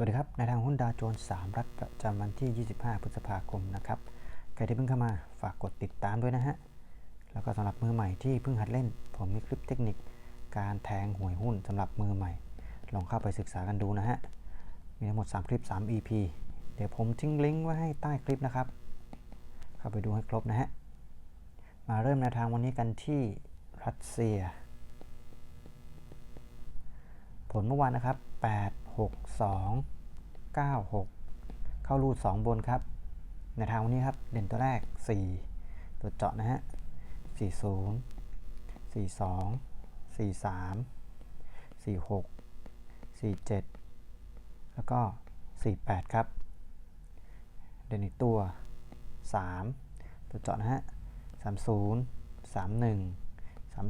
วัสดีครับในทางหุ้นดาวโจนส์3รัฐประจำวันที่ 25 พฤษภาคมนะครับ ใครที่เพิ่งเข้ามาฝากกดติดตามด้วยนะฮะ แล้วก็สำหรับมือใหม่ที่เพิ่งหัดเล่น ผมมีคลิปเทคนิค การแทงหวยหุ้นสำหรับมือใหม่ ลองเข้าไปศึกษากันดูนะฮะ มีทั้งหมด 3 คลิป 3 EP เดี๋ยวผมทิ้งลิงก์ไว้ให้ใต้คลิปนะครับ เข้าไปดูให้ครบนะฮะ มาเริ่มแนวทางวันนี้กันที่รัสเซีย ผลเมื่อวานนะครับ 8 6 2 9 6 เข้ารูด 2 บนครับ ในทางวันนี้ครับ เด่นตัวแรก 4 ตัวเจาะนะฮะ 40 42 43 46 47 แล้วก็ 48 ครับ เด่นอีกตัว 3 ตัวเจาะนะฮะ 30 31 32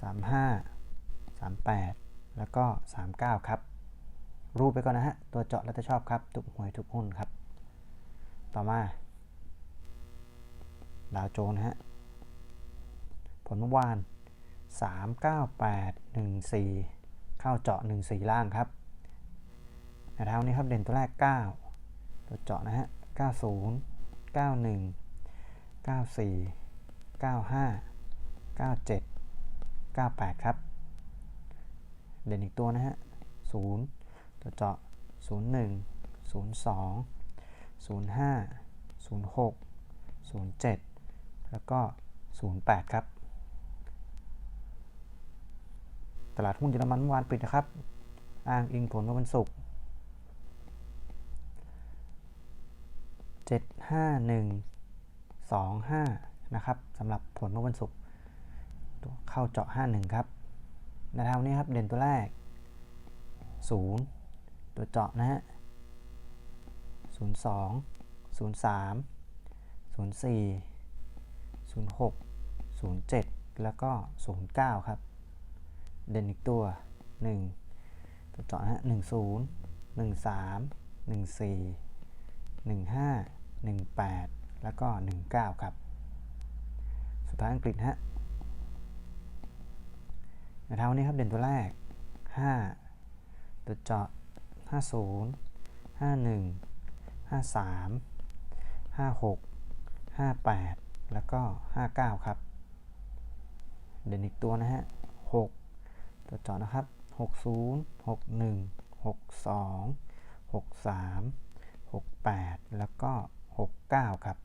35 38 แล้วก็ 39 ครับ รูปไปก่อนนะฮะ ตัวเจาะแล้วจะชอบครับ ทุกหวยทุกหุ้นครับ ต่อมา ดาวโจนฮะ ผลเมื่อวาน 398 14 เข้าเจาะ 14 ล่างครับในเท้านี้ครับเด่นตัวแรก 9 ตัวเจาะนะฮะ 90 91 94 95 97 98 ครับ เด่นอีกตัวนะฮะ0ตัวเจาะ01 02 05 06 07แล้วก็08ครับ ตลาดหุ้นเยอรมันเมื่อวานปิดนะครับ อ้างอิงผลเมื่อวันศุกร์751 25นะครับสำหรับผลเมื่อวันศุกร์เข้าเจาะ51ครับ ในทางนี้ครับเด่นตัวแรก 0 ตัวเจาะนะฮะ02 03 04 06 07 แล้วก็ 09 ครับ เด่นอีกตัว 1 ตัวเจาะนะฮะ10 13 14 15 18 แล้วก็ 19 ครับ สุดท้ายอังกฤษฮะ เท้านี้ครับเด่นตัวแรก 5 ตัวเจาะ 50 51 53 56 58 แล้วก็ 59 ครับ เด่นอีกตัวนะฮะ 6 ตัวเจาะนะครับ 60 61 62 63 68 แล้วก็ 69 ครับ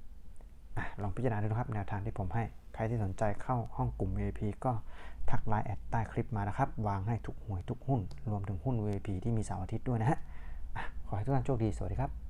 ลองพิจารณาดูนะครับแนวทางที่ผมให้ ใครที่สนใจเข้าห้องกลุ่ม VIP ก็ทักไลน์แอดใต้คลิปมานะครับ วางให้ทุกหวยทุกหุ้น รวมถึงหุ้น VIP ที่มีเสาร์อาทิตย์ด้วยนะฮะอะขอให้ทุกท่านโชคดี สวัสดีครับ